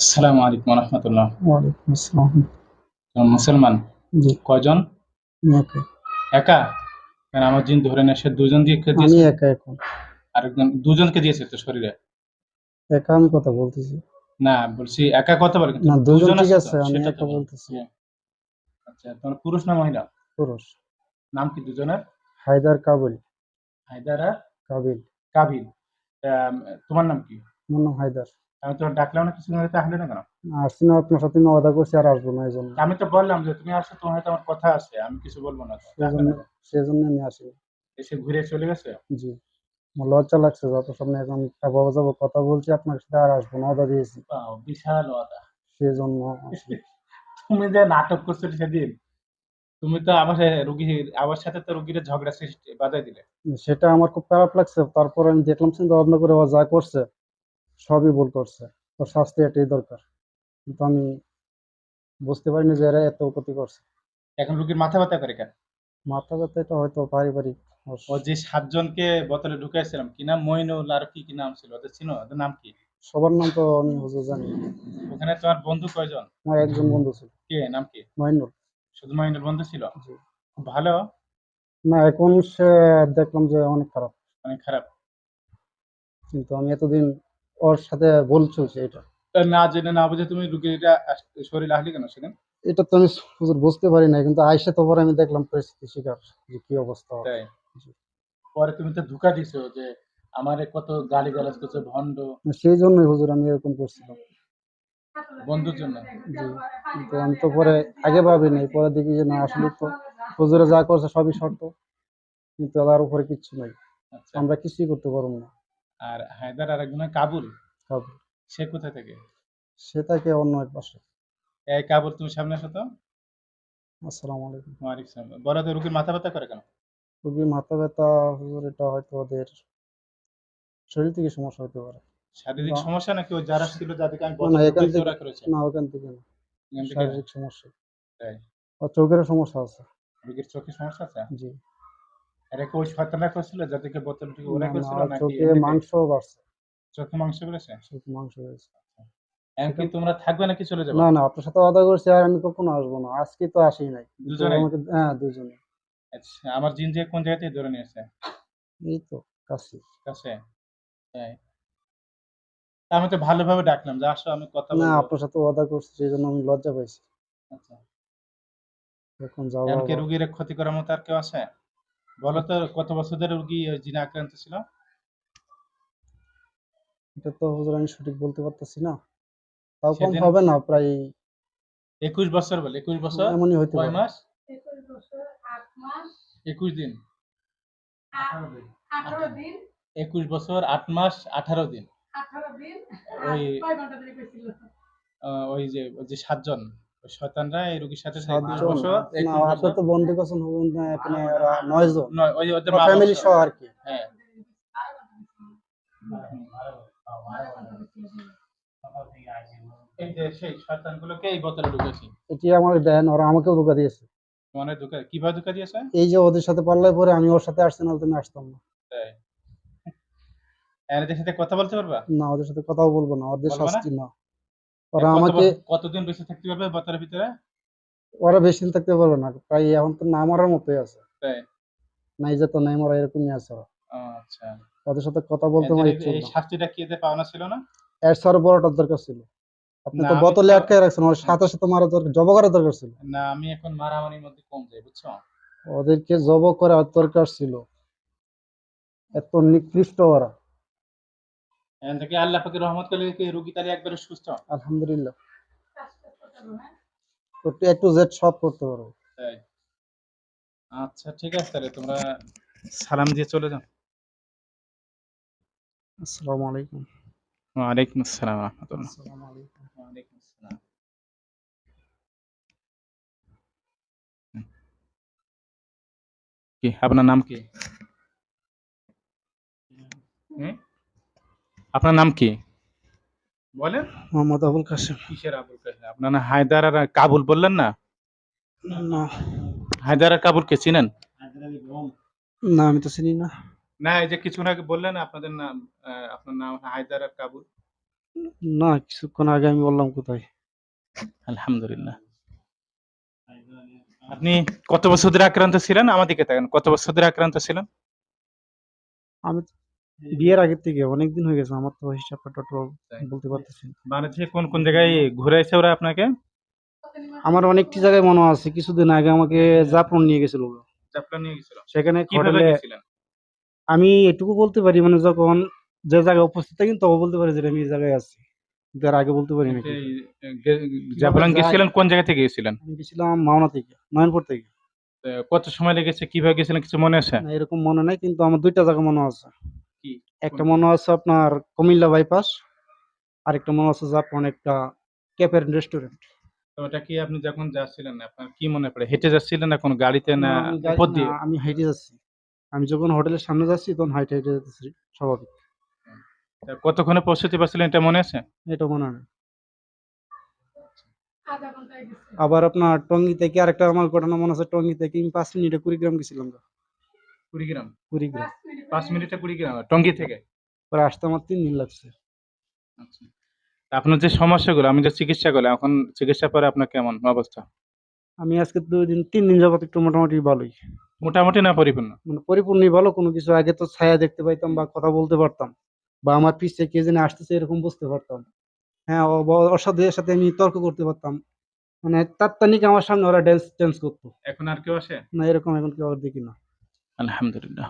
আসসালামু আলাইকুম রহমতুল্লাহ ওয়ালাইকুম আসসালাম। মুসলমান? জি। কয়জন? আমি একা। একা? কারণ আমার জিন ধরে না সে দুজন দিয়ে খেয়ে আমি একা এখন। আরেকজন দুজনকে দিয়েছে তো শরীরে? একা আমি কথা বলতেছি। না বলছি একা কথা বলে না দুজন ঠিক আছে আমি একা বলতেছি। আচ্ছা তোমার পুরুষ না মহিলা? পুরুষ। নাম কি দুজনের? হায়দার কাবিল। হায়দার আর কাবিল। কাবিল। তোমার নাম কি? আমার নাম হায়দার। আমি তোমার ডাকলাম না কিছু আসলে না কেন? আসছি না আপনার সাথে আমি ওয়াদা করছি আর আসব না এই জন্য আমি তো বললাম যে তুমি আসো তোমার হয়তো আমার কথা আছে আমি কিছু বলব না। সেজন্য আমি আসি। এসে ঘুরে চলে গেছে? জি। আমার লজ্জা লাগছে যত সামনে এখন বাবা যাব কথা বলছি আপনার সাথে আর আসব না ওয়াদা দিয়েছি। বিশাল ওয়াদা সেজন্য তুমি যে নাটক করছ সেদিন তুমি তো আমার রুগীর আমার সাথে তো রুগীর ঝগড়া সৃষ্টি বাজাই দিলে। সেটা আমার খুব খারাপ লাগছে তারপর আমি দেখলাম চিন্তা ভাবনা করে ও যা করছে সবই ভুল করছে। ওর শাস্তি এটাই দরকার। কিন্তু আমি বুঝতে পারিনি যে এরা এত ক্ষতি করছে। এখন রুগীর মাথা ব্যথা করে কেন? মাথা ব্যথা এটা হয়তো পারিবারিক। ও যে সাতজনকে বোতলে ঢুকাইছিলাম কি নাম? মইনুল আর কি কি নাম ছিল? ওদের চিনো? ওদের নাম কি? সবার নাম তো আমি হুজুর জানি। ওখানে তোমার বন্ধু কয়জন? আমার একজন বন্ধু ছিল। কে? নাম কি? মাইনুর শুধু মইনুল বন্ধু ছিল। খুব ভালো? না এখন সে দেখলাম যে অনেক খারাপ। অনেক খারাপ। কিন্তু আমি এতদিন ওর সাথে বলছো যে এটা। না জেনে না বুঝে তুমি রুগীরা শরীর আসলি কেন সেদিন এটা তো আমি হুজুর বুঝতে পারি না কিন্তু আইসে তো পরে আমি দেখলাম পরিস্থিতি শিকার যে কি অবস্থা। তাই? পরে তুমি তো ধোকা দিছো যে আমারে কত গালি গালাজ করছে ভণ্ড। সেই জন্যই হুজুর আমি এরকম করছিলাম। বন্ধুর জন্য? জি কিন্তু আমি তো পরে আগে ভাবি নাই পরে দেখি যে না আসলে তো হুজুরে যা করছে সবই শর্ত কিন্তু তার উপরে কিচ্ছু নাই। আচ্ছা। আমরা কিছুই করতে পারব না। আর হায়দার আর একজন কাবুল? কাবুল। সে কোথা থেকে? সে থাকে অন্য এক পাশে। এই কাবুল তুমি সামনে আসো তো। আসসালামু আলাইকুম। ওয়ালাইকুম আসসালাম। বলো তো রুগীর মাথা ব্যথা করে কেন? রোগীর মাথা ব্যথা হুজুর এটা হয়তো ওদের শরীর থেকে সমস্যা হতে পারে। শারীরিক সমস্যা নাকি ও যারা ছিল যাদেরকে আমি না, না, এখান থেকে- না ওখান থেকে না। শারীরিক সমস্যা। তাই। ও চোখেরও সমস্যা আছে। রুগীর চোখে সমস্যা আছে? জি। এটা কি ওই শয়তানরা করছিল? যাদেরকে বোতল ওরা না, না, করছিল নাকি চোখে মাংস বাড়ছে। চোখে মাংস করেছে চোখে মাংস হয়েছে এমনকি তোমরা থাকবে নাকি চলে যাবে? না না আপনার সাথে ওয়াদা করছি আর আমি কখনো আসব না। আজকে তো আসি নাই। কিন্তু হ্যাঁ দুজনে। আচ্ছা আমার জিন যে কোন জায়গা ধরে নিয়ে এই তো কাছে। কাছে? তাই। আমি তো ভালোভাবে ডাকলাম যে আসো আমি কথা না আপনার সাথে ওয়াদা করছি সেই জন্য আমি লজ্জা পাইছি। আচ্ছা। এখন যাব এমনকি রুগীর ক্ষতি করার মতো আর কেউ আছে? বলো তো কত বছর ধরে রুগী জিনে আক্রান্ত ছিল? এটা তো হুজুর আমি সঠিক বলতে পারতেছি না। তাও কম হবে না প্রায় একুশ বছর বলে একুশ বছর? এমনই হইতে কয় মাস? একুশ দিন। একুশ বছর আট মাস আঠারো দিন। ওই- কয় ঘণ্টা ধরে করছিল আহ, ওই যে সাতজন। শয়তানরা এই রুগীর সাথে বছর না একুশ আপনি বছর তো বন্ধু করছেন হুজুর না নয় জন। নয় ওই যে ওদের ফ্যামিলি সহ আর কি। হ্যাঁ। এই যে সেই শয়তানগুলোকে এই বোতলে ঢুকেছি। এটি আমার দেন ওরা আমাকেও ধোকা দিয়েছে। মানে ঢুকে কীভাবে ঢুকে দিয়েছে? এই যে ওদের সাথে পাল্লায় পরে আমি ওর সাথে আসতে না তুমি আসতাম না। তাই। এনাদের সাথে কথা বলতে পারবা? না ওদের সাথে কথাও বলব না ওদের শাস্তি না। ওরা আমাকে কতদিন বেঁচে থাকতে পারবে বোতলের ভিতরে? ওরা বেশি দিন থাকতে পারবে না প্রায় এখন তো না মরার মতোই আছে। নাই যেত নাই মরা এরকমই আছে ওরা। আচ্ছা। ওদের সাথে কথা বলতে আমার ইচ্ছে এই শাস্তিটা কি এদের পাওনা ছিল না? এর সার বড়টার দরকার ছিল। আপনি তো বোতলে আটকে রাখছেন ওর সাথে সাথে মারা দরকার জব করার দরকার ছিল। না আমি এখন মারামারির মধ্যে কম যাই বুঝছ? ওদেরকে জব করার দরকার ছিল। এত নিকৃষ্ট ওরা। থেকে আল্লাহ পাকের রহমত করলে কি রুগী তাহলে একবারে সুস্থ আলহামদুলিল্লাহ। একটু জেড সব করতে পারো তাই। আচ্ছা ঠিক আছে তাহলে তোমরা সালাম দিয়ে চলে যাও। আসসালামু আলাইকুম। ওয়ালাইকুম আসসালাম রহমতুল্লাহ। আসসালামু আলাইকুম। ওয়ালাইকুম আসসালাম। কি আপনার নাম কি? হুম? আপনার নাম কি? বলেন। মোহাম্মদ আবুল কাসেম কিসের আবুল কাসেম আপনার না হায়দার আর কাবুল বললেন না? না। হায়দার আর কাবুলকে চিনেন? না আমি তো চিনি না। না এই যে কিছু আগে বললেন আপনাদের নাম আপনার নাম হায়দার আর কাবুল। না কিছুক্ষণ আগে আমি বললাম কোথায়? আলহামদুলিল্লাহ। আপনি কত বছর ধরে আক্রান্ত ছিলেন? আমার দিকে তাকান কত বছর ধরে আক্রান্ত ছিলেন? আমি বিয়ের আগের থেকে অনেকদিন হয়ে গেছে আমার তো হিসাবটা টোটাল বলতে পারতেছি না। বাংলাদেশে কোন কোন জায়গায় ঘুরাইছে ওরা আপনাকে আমার অনেকটি জায়গায় মনে আছে কিছুদিন আগে আমাকে জাফরন নিয়ে গেছিল ওরা। চাপলা নিয়ে গেছিল সেখানে কীভাবে হোটেলে গেছিলেন আমি এটুকু বলতে পারি মানে যখন যে জায়গায় উপস্থিত থাকি তখন বলতে পারি যে আমি এই জায়গায় আছি কিন্তু এর আগে বলতে পারি না এই, যায়? গেছিলেন কোন জায়গা থেকে গেছিলেন আমি গেছিলাম মাওনা থেকে নয়নপুর থেকে তো কত সময় লেগেছে কীভাবে গেছিলেন কিছু মনে আছে না এরকম মনে নাই কিন্তু আমার দুইটা জায়গা মনে আছে? একটা মনে আছে আপনার কুমিল্লা বাইপাস আর একটা মনে আছে জাফরন একটা ক্যাফের রেস্টুরেন্ট তো ওটা কি আপনি যখন যাচ্ছিলেন আপনার কি মনে পড়ে? হেঁটে যাচ্ছিলেন না কোনো গাড়িতে না আমি উপর দিয়ে? আমি হাইটে যাচ্ছি। আমি যখন হোটেলের সামনে যাচ্ছি তখন হাইটে হাইটে যাচ্ছি স্বাভাবিক। কতক্ষণে পৌঁছতে পারছিলেন এটা মনে আছে? এটা মনে হয় আবার আপনার টঙ্গি থেকে আরেকটা আমার ঘটনা মনে আছে? টঙ্গি থেকে আমি পাঁচ মিনিটে কুড়িগ্রাম গেছিলাম কুড়িগ্রাম কুড়িগ্রাম পাঁচ মিনিট পাঁচ মিনিটে কুড়িগ্রাম টঙ্গি থেকে? পরে আসতে আমার তিন দিন লাগছে। আচ্ছা। আপনার যে সমস্যাগুলো আমি যে চিকিৎসা করলাম এখন চিকিৎসা পরে আপনার কেমন অবস্থা? আমি আজকে দুই দিন তিন দিন যাবত একটু মোটামুটি ভালোই। মোটামুটি না পরিপূর্ণ? মানে পরিপূর্ণই ভালো কোনো কিছু আগে তো ছায়া দেখতে পাইতাম বা কথা বলতে পারতাম। বা আমার পিছে কে জানি আসতেছে এরকম বুঝতে পারতাম। হ্যাঁ ওর সাথে এর সাথে আমি তর্ক করতে পারতাম। মানে তাৎক্ষণিক আমার সামনে ওরা ড্যান্স ড্যান্স করতো। এখন আর কেউ আসে? না এরকম এখন কেউ আর দেখি না। আলহামদুলিল্লাহ